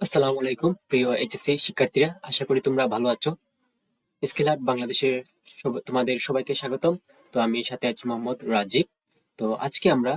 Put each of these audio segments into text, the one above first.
আসসালামু আলাইকুম, প্রিয় এইচএসসি শিক্ষার্থীরা, আশা করি তোমরা ভালো আছো। স্কিল আর্ট বাংলাদেশের তোমাদের সবাইকে স্বাগতম। তো আমি সাথে আছি মোহাম্মদ রাজীব। তো আজকে আমরা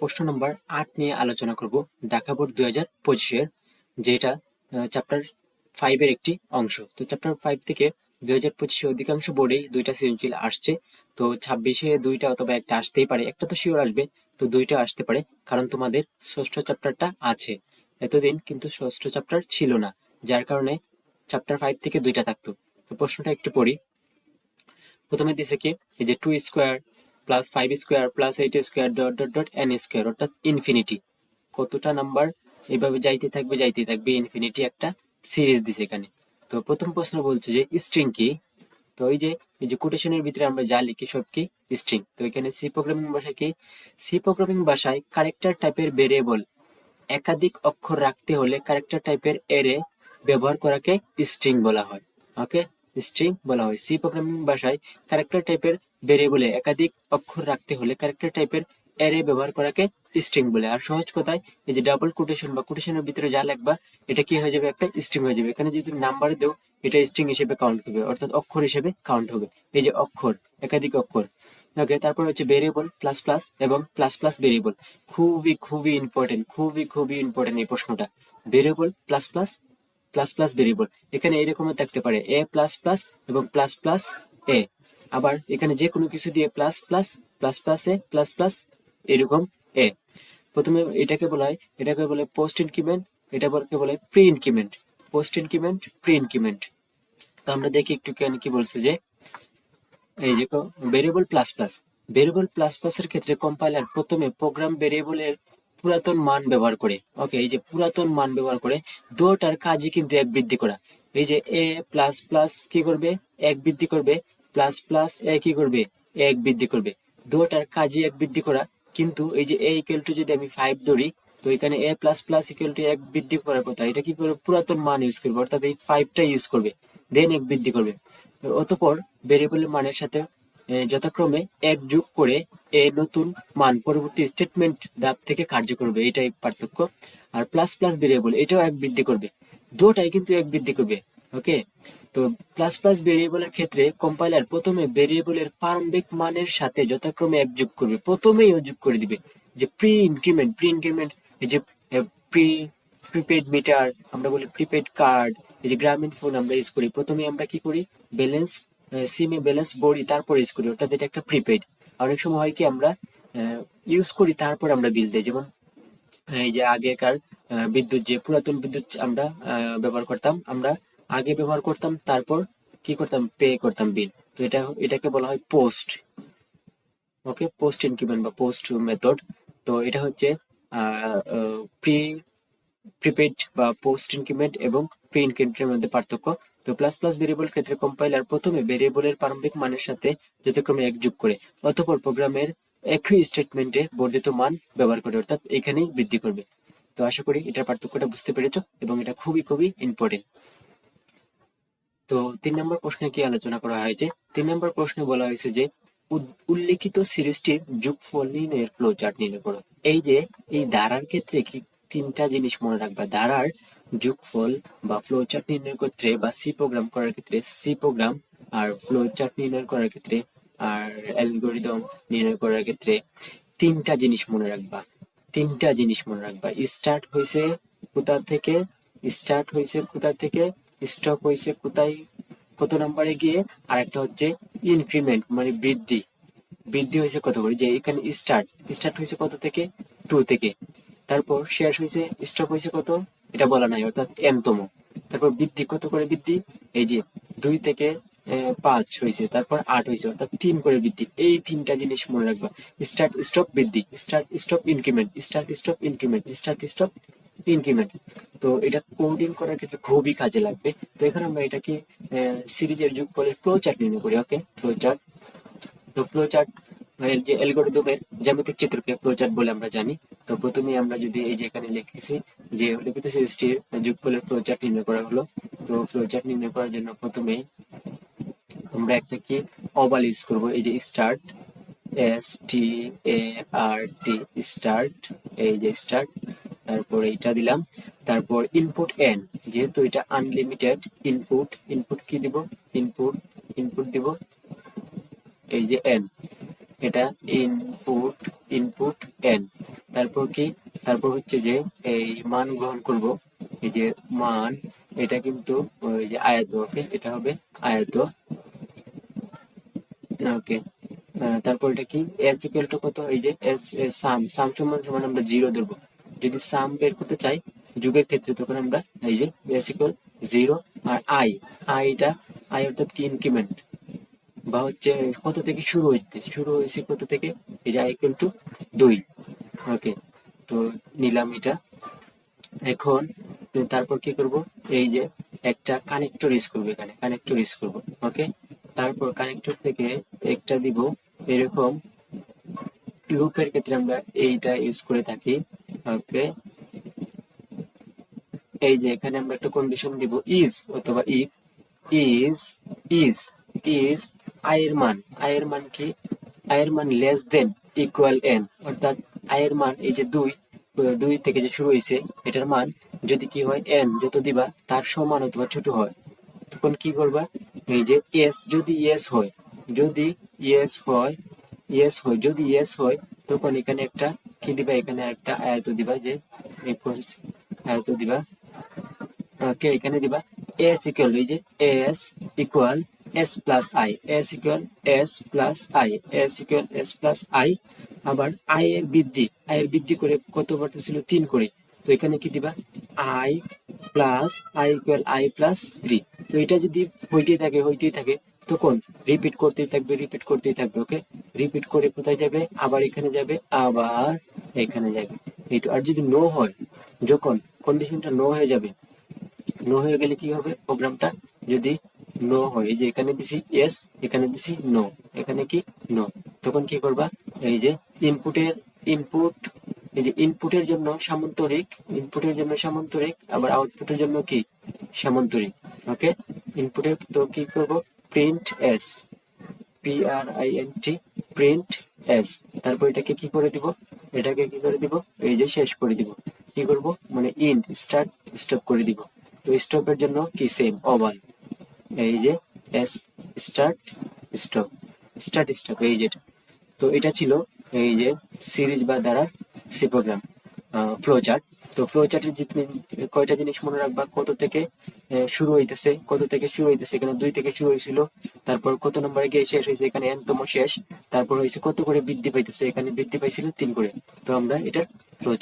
প্রশ্ন নম্বর আট নিয়ে আলোচনা করব, ঢাকা বোর্ড দুই হাজার পঁচিশের, যেটা চ্যাপ্টার ফাইভের একটি অংশ। তো চ্যাপ্টার ফাইভ থেকে দুই হাজার পঁচিশে অধিকাংশ বোর্ডেই দুইটা সৃজনশীল আসছে। তো ছাব্বিশে দুইটা অথবা একটা আসতেই পারে, একটা তো শিওর আসবে, তো দুইটা আসতে পারে, কারণ তোমাদের ষষ্ঠ চ্যাপ্টারটা আছে। এতদিন কিন্তু ষষ্ঠ চ্যাপ্টার ছিল না, যার কারণে চ্যাপ্টার ফাইভ থেকে দুইটা থাকতো। তো প্রশ্নটা একটু পড়ি। প্রথমে দিছে কি, এই যে two square plus five square plus eight square dot dot dot N square অর্থাৎ ইনফিনিটি কতটা নাম্বার এইভাবে যাইতে থাকবে যাইতে থাকবে ইনফিনিটি একটা সিরিজ দিছে এখানে। তো প্রথম প্রশ্ন বলছে যে স্ট্রিং কি? তো ওই যে, এই যে কোটেশনের ভিতরে আমরা যা লিখি সব কি? স্ট্রিং তো এখানে সি প্রোগ্রামিং ভাষায় কি? সি প্রোগ্রামিং ভাষায় ক্যারেক্টার টাইপের ভেরিয়েবল একাধিক অক্ষর রাখতে হলে ক্যারেক্টার টাইপের এরে ব্যবহার করাকে স্ট্রিং বলা হয়। ওকে স্ট্রিং বলা হয়। সি প্রোগ্রামিং ভাষায় ক্যারেক্টার টাইপের ভেরিয়েবলে একাধিক অক্ষর রাখতে হলে ক্যারেক্টার টাইপের এরে ব্যবহার করাকে স্ট্রিং বলে। আর সহজ কথায় এই যে ডাবল কোটেশন বা কোটেশনের ভিতরে যা লিখবা, এটা কি হয়ে যাবে? একটা স্ট্রিং হয়ে যাবে। এখানে যদি নাম্বার দেও, এটা স্ট্রিং হিসেবে কাউন্ট হবে, অর্থাৎ অক্ষর হিসেবে কাউন্ট হবে। এই যে অক্ষর, একাধিক অক্ষর। ওকে তারপর হচ্ছে ভেরিয়েবল প্লাস প্লাস এবং প্লাস প্লাস ভেরিয়েবল খুবই খুবই ইম্পর্টেন্ট খুবই খুবই ইম্পর্টেন্ট এই প্রশ্নটা। Variable plus plus plus plus variable এখানে এরকমও থাকতে পারে। এ প্লাস প্লাস এবং প্লাস প্লাস এ আবার এখানে যে কোনো কিছু দিয়ে plus plus plus plus A plus plus এরকম, এ, প্রথমে এটাকে বলা হয়, এটাকে বলে পোস্ট ইনক্রিমেন্ট এটা বলকে বলে pre increment post increment pre increment তো আমরা দেখি একটু কেন কি বলছে যে, এই যে variable plus plus variable plus plus এর ক্ষেত্রে কম্পাইলার প্রথমে প্রোগ্রাম ভেরিয়েবলের পুরাতন মান ব্যবহার করে ওকে এই যে পুরাতন মান ব্যবহার করে দুটার কাজই কিন্তু এক বৃদ্ধি করা। এই যে এ প্লাস প্লাস কি করবে? এক বৃদ্ধি করবে প্লাস প্লাস এ কি করবে? এক বৃদ্ধি করবে। দুটার কাজই এক বৃদ্ধি করা। কিন্তু এই যে এ ইকুয়াল টু যদি আমি ফাইভ ধরি, তো এখানে A plus plus equal to এক বৃদ্ধি করার কথা। এটা কি করবে পুরাতন মান ইউজ করবে, অর্থাৎ এই ফাইভটা ইউজ করবে দেন এক বৃদ্ধি করবে। অতঃপর ভেরিয়েবলের মানের সাথে যথাক্রমে এক যোগ করে এ নতুন মান পরবর্তী স্টেটমেন্ট ধাপ থেকে কার্য করবে, এটাই পার্থক্য। আর প্লাস প্লাস ভেরিয়েবল এটাও এক বৃদ্ধি করবে। দুটাই কিন্তু এক বৃদ্ধি করবে ওকে তো প্লাস প্লাস ভেরিয়েবলের ক্ষেত্রে কম্পাইলার প্রথমে ভেরিয়েবলের প্রারম্ভিক মানের সাথে যথাক্রমে এক যোগ করবে। প্রথমেই ও যোগ করে দিবে যে প্রি ইনক্রিমেন্ট প্রি ইনক্রিমেন্ট এই যে প্রি প্রিপেড মিটার আমরা বলি প্রিপেড কার্ড এই যে গ্রামীণ ফোন আমরা ইউজ করি। প্রথমে আমরা কি করি? ব্যালেন্স সিমে ব্যালেন্স বড়ি তারপর ইউজ করি। অর্থাৎ এটা একটা প্রিপেড অনেক সময় হয় কি আমরা ইউজ করি, তারপর আমরা বিল দিই। যেমন, এই যে আগেকার বিদ্যুৎ যে পুরাতন বিদ্যুৎ আমরা ব্যবহার করতাম, আমরা আগে ব্যবহার করতাম, তারপর কি করতাম? পে করতাম বিল তো এটা, এটাকে বলা হয় পোস্ট ওকে পোস্ট ইনক্রিমেন্ট বা পোস্ট মেথড তো এটা হচ্ছে প্রি প্রিপেড বা পোস্ট ইনক্রিমেন্ট এবং প্রি ইনক্রিমেন্টের মধ্যে পার্থক্য। তো প্লাস প্লাস ভেরিয়েবল ক্ষেত্রে কম্পাইলার প্রথমে ভেরিয়েবলের প্রারম্ভিক মানের সাথে যথাক্রমে এক যোগ করে, অতঃপর প্রোগ্রামের একই স্টেটমেন্টে বর্ধিত মান ব্যবহার করে, অর্থাৎ এখানেই বৃদ্ধি করবে। তো আশা করি এটার পার্থক্যটা বুঝতে পেরেছ এবং এটা খুবই খুবই ইম্পর্টেন্ট তো তিন নম্বর প্রশ্নে কি আলোচনা করা হয়েছে? তিন নম্বর প্রশ্নে বলা হয়েছে যে উল্লেখিত সিরিজটির যোগফল নির্ণয়ের ফ্লো চার্ট নির্ণয় করো। এই যে, এই ধারার ক্ষেত্রে কি তিনটা জিনিস মনে রাখবা? ধারার যোগফল বা ফ্লো চার্ট নির্ণয় করতে বা সি প্রোগ্রাম করার ক্ষেত্রে সি প্রোগ্রাম আর ফ্লো চার্ট নির্ণয় করার ক্ষেত্রে আর অ্যালগোরিদম নির্ণয় করার ক্ষেত্রে তিনটা জিনিস মনে রাখবা। তিনটা জিনিস মনে রাখবা। স্টার্ট হয়েছে কোথা থেকে? স্টার্ট হয়েছে কোথা থেকে? স্টপ হয়েছে কোথায়? কত নম্বরে গিয়ে? আর একটা হচ্ছে ইনক্রিমেন্ট মানে বৃদ্ধি। বৃদ্ধি হয়েছে কত করে? যে এখানে স্টার্ট স্টার্ট হয়েছে কত থেকে? টু থেকে। তারপর শেষ হয়েছে স্টপ হয়েছে কত? এটা বলা নাই, অর্থাৎ এনতম তারপর বৃদ্ধি, কত করে বৃদ্ধি? এই যে দুই থেকে পাঁচ হয়েছে। তারপর আট হয়েছে, অর্থাৎ তিন করে বৃদ্ধি। এই তিনটা জিনিস মনে রাখবা। স্টার্ট স্টপ বৃদ্ধি। Start stop increment start stop increment start stop increment তো এটা কোডিং করার ক্ষেত্রে খুবই কাজে লাগবে। তো এখানে আমরা এটাকে সিরিজের যুগ বলে ফ্লো চার্ট নির্ণয় করি ওকে ফ্লো চার্ট তো ফ্লো চার্ট যে অ্যালগরিদমের জ্যামিতিক চিত্রকে ফ্লো চার্ট বলে আমরা জানি। তো প্রথমে আমরা যদি এই যে এখানে লিখেছি যে লিখিত সিরিজটির যোগফলের ফ্লো চার্ট নির্ণয় করা হলো। তো ফ্লো চার্ট নির্ণয় করার জন্য প্রথমেই আমরা একটা কি অবাল ইউজ করব। এই যে start S T A R T start এই যে স্টার্ট তারপর এইটা দিলাম। তারপর ইনপুট এন যেহেতু এটা আনলিমিটেড ইনপুট ইনপুট কি দিব? ইনপুট ইনপুট দিব? এই যে এন এটা ইনপুট ইনপুট এন তারপর কি? তারপর হচ্ছে যে এই মান গ্রহণ করব। এই যে মান, এটা কিন্তু ওই যে আয়ত, ওকে? এটা হবে আয়ত। ওকে তারপর এটা কি? এস ইকুয়াল টু কত? এই যে এস সাম সাম সমান সমান আমরা জিরো ধরবো। যদি সাম বের করতে চাই, যুগের ক্ষেত্রে তখন আমরা এই যে এস ইকুয়াল জিরো আর আই আইটা আই অর্থাৎ কি ইনক্রিমেন্ট বা হচ্ছে কত থেকে শুরু হইতে? শুরু হয়েছে কত থেকে? এই যে আই ইকুয়াল টু দুই। ওকে তো নিলাম এটা। এখন তারপর কি করব? এই যে একটা কানেক্টর ইউজ করব এখানে কানেক্টর ইউজ করব। ওকে তারপর কানেক্টর থেকে একটা দিব। এরকম লুপের ক্ষেত্রে আমরা এইটা ইউজ করে থাকি। ওকে এই যে এখানে আমরা একটা কন্ডিশন দিব ইজ অথবা ইফ ইজ ইজ ইজ আয়ের মান। আয়ের মান কি? আয়ের মান লেস দেন ইকুয়াল এন অর্থাৎ আয়ের মান এই যে দুই দুই থেকে যে শুরু হয়েছে এটার মান যদি কি হয় এন যত দিবা তার সমান অথবা ছোট হয়। তখন কি করবা? এই যে এস যদি ইয়েস হয়, যদি ইয়েস হয় ইয়েস হয়, যদি ইয়েস হয়, তখন এখানে একটা কি দিবা এখানে একটা আয়ত দিবা যে এই আয়ত দিবা? ওকে, এখানে দিবা এস ইকুয়াল এই যে S equal S plus I S equal S plus I S equal S plus I আবার আই এর বৃদ্ধি আই এর বৃদ্ধি করে কত ছিল তিন করে। তো এখানে কি দিবা? I plus I equal I plus three তো এটা যদি হইতেই থাকে হইতেই থাকে, তখন রিপিট করতেই থাকবে রিপিট করতেই থাকবে ওকে রিপিট করে কোথায় যাবে? আবার এখানে যাবে, আবার এখানে যাবে। এই তো, আর যদি নো হয়, যখন কন্ডিশনটা নো হয়ে যাবে নো হয়ে গেলে কি হবে প্রোগ্রামটা যদি নো হয়, এই যে এখানে দিছি ইয়েস এখানে দিছি নো এখানে কি নো তখন কি করবা? এই যে ইনপুটের ইনপুট এই যে ইনপুটের জন্য সামান্তরিক ইনপুটের জন্য সামান্তরিক, আবার আউটপুটের জন্য কি? সামান্তরিক। ওকে ইনপুটের তো কি করব? Print S P R I N T print S তারপর এটাকে কি করে দিব? এটাকে কি করে দিব? এই যে শেষ করে দিব। কি করব? মানে ইন্ট স্টার্ট স্টপ করে দিব। তো স্টপের জন্য কি সেম ওভাল এই যে S start stop start stop এই যেটা। তো এটা ছিল এই যে সিরিজ বা দ্বারা সি প্রোগ্রাম ফ্লো চার্ট তো ফ্লো চার্টের যে কয়টা জিনিস মনে রাখবা? কত থেকে শুরু হইতেছে, কত থেকে শুরু হইতেছে? এখানে দুই থেকে শুরু হয়েছিল তারপর কত নম্বরে গিয়ে শেষ হয়েছে এখানে এনতম শেষ। তারপর হয়েছে কত করে বৃদ্ধি পাইতেছে? এখানে বৃদ্ধি পাইছিল তিন করে। তো আমরা এটা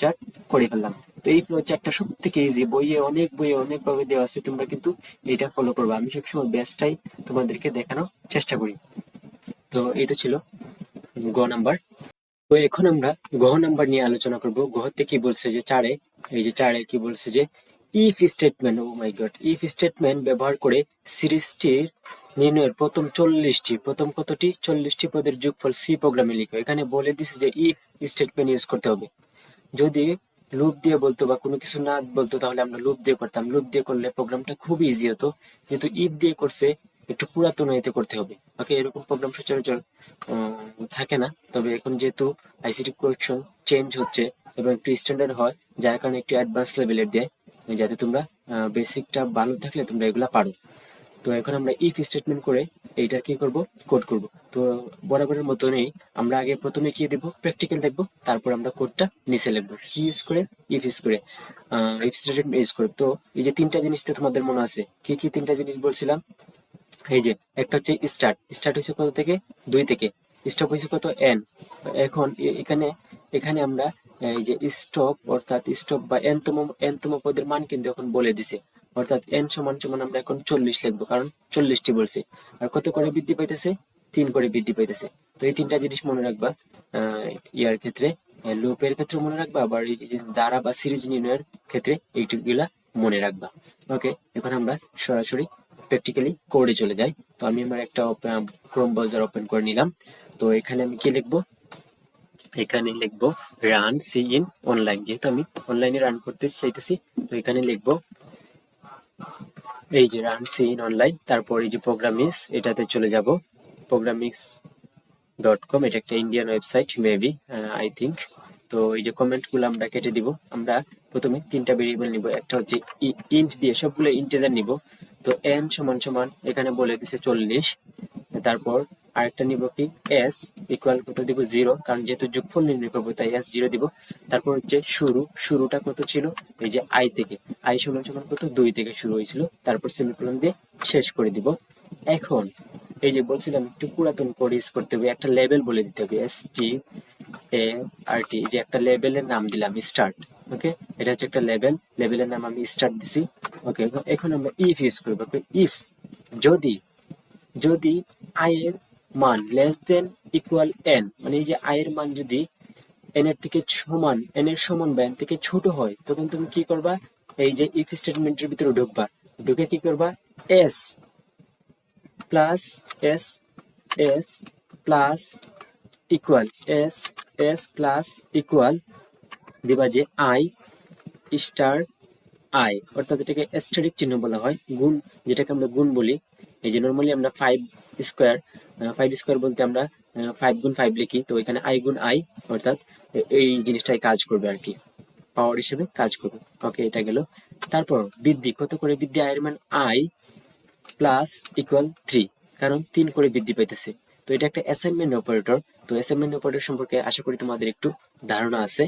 চার্ট করে ফেললাম। তো এই ফ্লো চার্টটা সব থেকে ইজি বইয়ে অনেক বইয়ে অনেক ভাবে দেওয়া আছে। তোমরা কিন্তু এটা ফলো করবে। আমি সবসময় বেস্টটাই তোমাদেরকে দেখানোর চেষ্টা করি। তো এই তো ছিল গ নাম্বার। তো এখন আমরা গহ নাম্বার নিয়ে আলোচনা করব। গহতে কি বলছে যে চারে, এই যে চারে কি বলছে যে if statement oh my god if statement ব্যবহার করে সিরিজটির নির্ণয়ের প্রথম চল্লিশটি, প্রথম কতটি? চল্লিশটি পদের যোগফল সি প্রোগ্রামে লিখো। এখানে বলে দিছে যে ইফ স্টেটমেন্ট ইউজ করতে হবে। যদি লুপ দিয়ে বলতো বা কোনো কিছু না বলতো, তাহলে আমরা লুপ দিয়ে করতাম। লুপ দিয়ে করলে প্রোগ্রামটা খুব ইজি হতো। যেহেতু ইফ দিয়ে করছে, একটু পুরাতন হইতে করতে হবে। ওকে এরকম প্রোগ্রাম সচরাচর থাকে না। তবে এখন যেহেতু আইসিটি কোয়েকশন চেঞ্জ হচ্ছে এবং একটু স্ট্যান্ডার্ড হয়, যার কারণে একটু অ্যাডভান্স লেভেলের দেয়, যাতে তোমরা বেসিকটা ভালো থাকলে তোমরা এগুলা পারো। তো এখন আমরা ইফ স্টেটমেন্ট করে এইটা কি করব? কোড করব। তো বরাবরের মতনই আমরা আগে প্রথমে কি দেব প্র্যাকটিক্যাল দেখব। তারপর আমরা কোডটা নিচে লিখব। কি ইউজ করে? ইফ ইউজ করে। ইফ স্টেটমেন্ট ইউজ করে। তো এই যে তিনটা জিনিস তো তোমাদের মনে আছে। কি কি তিনটা জিনিস বলছিলাম? এই যে একটা হচ্ছে স্টার্ট স্টার্ট হয়েছে কত থেকে? দুই থেকে। স্টপ হয়েছে কত? এন এখন এখানে এখানে আমরা, এই যে স্টপ অর্থাৎ স্টপ বা এনতম এনতম পদের মান কিন্তু এখন বলে দিছে। অর্থাৎ এন সমান সমান আমরা এখন চল্লিশ লিখব, কারণ চল্লিশটি বলছে। আর কত করে বৃদ্ধি পাইতেছে? তিন করে বৃদ্ধি পাইতেছে। তো এই তিনটা জিনিস মনে রাখবা ইয়ার ক্ষেত্রে লোপের ক্ষেত্রে মনে রাখবা, আবার দ্বারা বা সিরিজ নির্ণয়ের ক্ষেত্রে এইটুকুগুলা মনে রাখবা। ওকে, এখন আমরা সরাসরি প্র্যাকটিক্যালি কোডে চলে যাই। তো আমি আমার একটা ক্রোম ব্রাউজার ওপেন করে নিলাম। তো এখানে আমি কি লিখব? এখানে লিখব রান সি ইন অনলাইন যেহেতু আমি অনলাইনে রান করতে চাইতেছি, তো এখানে লিখব এই যে রান সি ইন অনলাইন তারপর এই যে প্রোগ্রামিক্স এটাতে চলে যাব। প্রোগ্রামিক্স ডট কম এটা একটা Indian website maybe I think তো এই যে কমেন্টগুলো আমরা কেটে দিব। আমরা প্রথমে তিনটা ভেরিয়েবল নিব। একটা হচ্ছে ইন্ট দিয়ে সবগুলো ইন্টিজার নিব। তো এন সমান সমান এখানে বলে দিছে চল্লিশ। তারপর আরেকটা নিব কি এস ইকুয়াল কত দিব? জিরো কারণ যেহেতু যোগফল নির্ণয় করব, তাই এস জিরো দিব। তারপর হচ্ছে শুরু। শুরুটা কত ছিল? এই যে আই থেকে। আই সমান সমান কত? দুই থেকে শুরু হয়েছিল। তারপর সেমিকোলন দিয়ে শেষ করে দিব। এখন এই যে বলছিলাম, একটু পুরাতন কোড ইউজ করতে হবে। একটা লেভেল বলে দিতে হবে। এস টি এ আর টি যে একটা লেভেলের নাম দিলাম স্টার্ট ওকে এটা হচ্ছে একটা লেভেল লেভেলের নাম আমি স্টার্ট দিছি। ওকে এখন আমরা ইফ ইউজ করব। ইফ যদি যদি আই এর মান লেস দেন ইকুয়াল এন মানে এই যে আই এর মান যদি এন এর থেকে সমান এন এর সমান বা n থেকে ছোট হয়, তখন তুমি কি করবা? এই যে ইফ স্টেটমেন্টের ভিতরে ঢুকবা। ঢুকে কি করবা? S plus S S plus equal S S plus equal দিবা যে আই স্টার আই অর্থাৎ এটাকে অ্যাস্টারিক চিহ্ন বলা হয়। গুণ, যেটাকে আমরা গুণ বলি, এই যে নর্মালি আমরা ফাইভ স্কোয়ার ফাইভ স্কোয়ার বলতে আমরা ফাইভ গুণ ফাইভ লিখি, তো এখানে আই গুণ আই অর্থাৎ এই জিনিসটাই কাজ করবে আর কি পাওয়ার হিসেবে কাজ করবে। ওকে এটা গেল। তারপর বৃদ্ধি, কত করে বৃদ্ধি? আয়ের মান আই প্লাস ইকুয়াল থ্রি কারণ তিন করে বৃদ্ধি পাইতেছে। তো এটা একটা অ্যাসাইনমেন্ট অপারেটর তো অ্যাসাইনমেন্ট অপারেটর সম্পর্কে আশা করি তোমাদের একটু ধারণা আছে।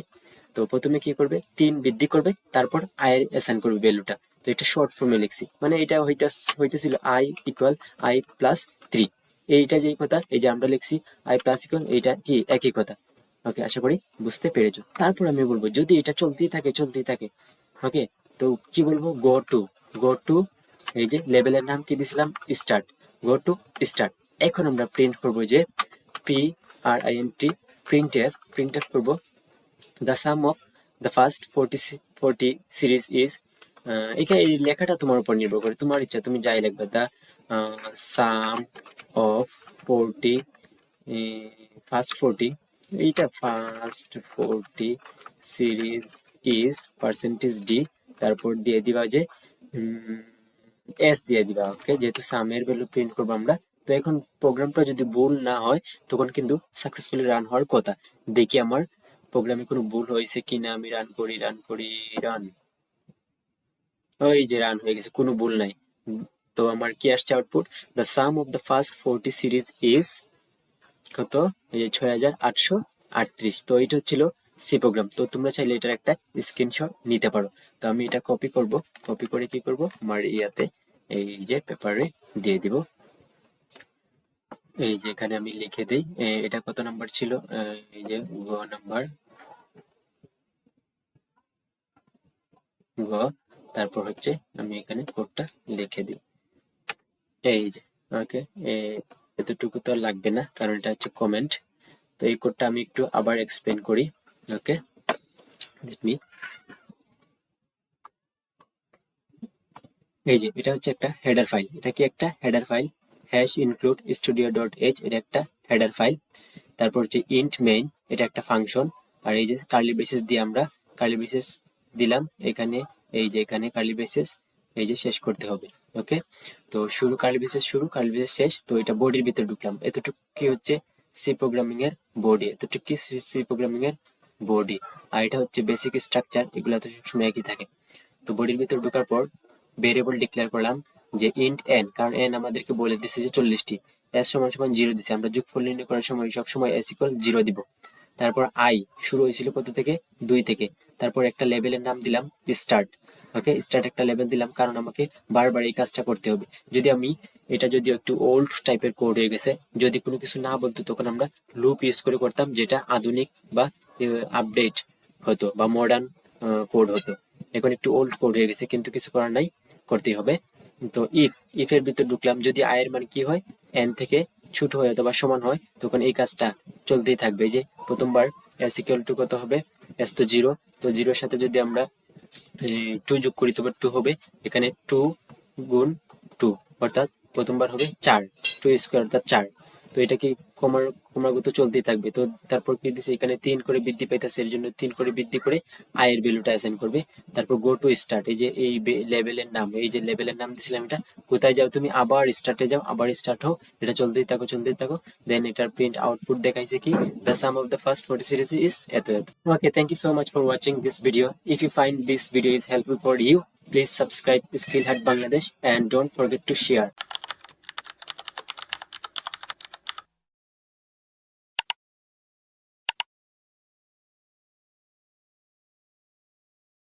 তো প্রথমে কি করবে? তিন বৃদ্ধি করবে, তারপর আয়ের অ্যাসাইন করবে ভ্যালুটা তো এটা শর্ট ফর্মে লিখছি। মানে এটা হইতে হইতেছিল আই ইকুয়াল আই প্লাস এইটা যেই কথা, এই যে আমরা লিখছি আই প্লাস ইকুয়াল এইটা কি একই কথা? ওকে আশা করি বুঝতে পেরেছ। তারপর আমি বলব, যদি এটা চলতেই থাকে চলতেই থাকে ওকে তো কি বলব? গো টু গো টু এই যে লেভেলের নাম কি দিছিলাম? স্টার্ট গো টু স্টার্ট এখন আমরা প্রিন্ট করব যে P R I N T print F print F করব। The sum of the first forty forty series is এখানে এই লেখাটা তোমার উপর নির্ভর করে। তোমার ইচ্ছা, তুমি যাই লিখবে। The sum of forty first forty এইটা first forty series is percentage D তারপর দিয়ে দিবা যে এস দিয়ে দিবা ওকে যেহেতু সামের ভ্যালু প্রিন্ট করব আমরা, তো এখন প্রোগ্রামটা যদি ভুল না হয়, তখন কিন্তু সাকসেসফুলি রান হওয়ার কথা। দেখি আমার প্রোগ্রামে কোনো ভুল হয়েছে কিনা, আমি রান করি রান করি রান ওই যে রান হয়ে গেছে, কোনো ভুল নাই। তো আমার কি আসছে output the sum of the first forty series is কত? এই যে ছয় হাজার আটশো আটত্রিশ। তো এইটা হচ্ছিল সি প্রোগ্রাম তো তোমরা চাইলে এটার একটা স্ক্রিনশট নিতে পারো। তো আমি এটা কপি করব। কপি করে কি করব? আমার ইয়াতে এই যে পেপারে দিয়ে দিব। এই যে এখানে আমি লিখে দিই। এটা কত নাম্বার ছিল? এই যে গ নাম্বার গ। তারপর হচ্ছে আমি এখানে কোডটা লিখে দিই। এই যে ওকে এতটুকু তো লাগবে না, কারণ এটা হচ্ছে কমেন্ট তো এই কোডটা আমি একটু আবার এক্সপ্লেন করি ওকে লেট মি এই যে, এটা হচ্ছে একটা হেডার ফাইল এটা কি একটা header file hash include studio dot H এটা একটা হেডার ফাইল তারপর হচ্ছে ইন্ট মেইন এটা একটা ফাংশন আর এই যে কার্লি বেসিস দিয়ে আমরা কার্লি বেসিস দিলাম, এখানে, এই যে এখানে কার্লি বেসিস এই যে শেষ করতে হবে। ওকে তো শুরু কার্লি বেসিস শুরু কার্লি বেসিস শেষ। তো এটা বডির ভিতরে ঢুকলাম। এতটুকু কি হচ্ছে? সি প্রোগ্রামিং এর বডি এতটুকু কি সি প্রোগ্রামিং এর বডি আর এটা হচ্ছে বেসিক স্ট্রাকচার এগুলো তো সবসময় একই থাকে। তো বডির ভিতরে ঢোকার পর ভেরিয়েবল ডিক্লেয়ার করলাম যে ইন্ট এন কারণ এন আমাদেরকে বলে দিছে যে চল্লিশটি। এস সমান সমান জিরো দিছে। আমরা যোগফল নির্ণয় করার সময় সব সময় এস ইকুয়াল জিরো দিব। তারপর আই শুরু হয়েছিল কত থেকে? দুই থেকে। তারপর একটা লেভেলের নাম দিলাম স্টার্ট ওকে? স্টার্ট একটা লেভেল দিলাম, কারণ আমাকে বারবার এই কাজটা করতে হবে। যদি আমি, এটা যদি একটু ওল্ড টাইপের কোড হয়ে গেছে, যদি কোনো কিছু না বলতো, তখন আমরা লুপ ইউজ করে করতাম, যেটা আধুনিক বা আপডেট হতো বা মডার্ন কোড হতো। এখন একটু ওল্ড কোড হয়ে গেছে, কিন্তু কিছু করার নাই, করতেই হবে। তো ইফ ইফ এর ভিতর ঢুকলাম, যদি আয়ের মান কি হয় এন থেকে ছোট হয় অথবা সমান হয়, তখন এই কাজটা চলতেই থাকবে। যে প্রথমবার এস ইকুয়াল টু কত হবে? এস তো জিরো তো জিরোর সাথে যদি আমরা টু যোগ করি তবে টু হবে, এখানে টু গুণ টু অর্থাৎ প্রথমবার হবে চার টু স্কোয়ার অর্থাৎ চার। তো এটা কি ক্রমার ক্রমাগত চলতেই থাকবে। তো তারপর কি দিছে? এখানে তিন করে বৃদ্ধি পাইতেছে, এর জন্য তিন করে বৃদ্ধি করে আয়ের ভ্যালুটা অ্যাসাইন করবে। তারপর গো টু স্টার্ট এই যে এই লেভেলের নাম, এই যে লেভেলের নাম দিছিলাম এটা, কোথায় যাও তুমি? আবার স্টার্টে যাও, আবার স্টার্ট হও। এটা চলতেই থাকো চলতেই থাকো। দেন এটার প্রিন্ট আউটপুট দেখাইছে কি? The sum of the first forty series is এত এত। Okay thank you so much for watching this video if you find this video is helpful for you please subscribe skill hut bangladesh and don't forget to share.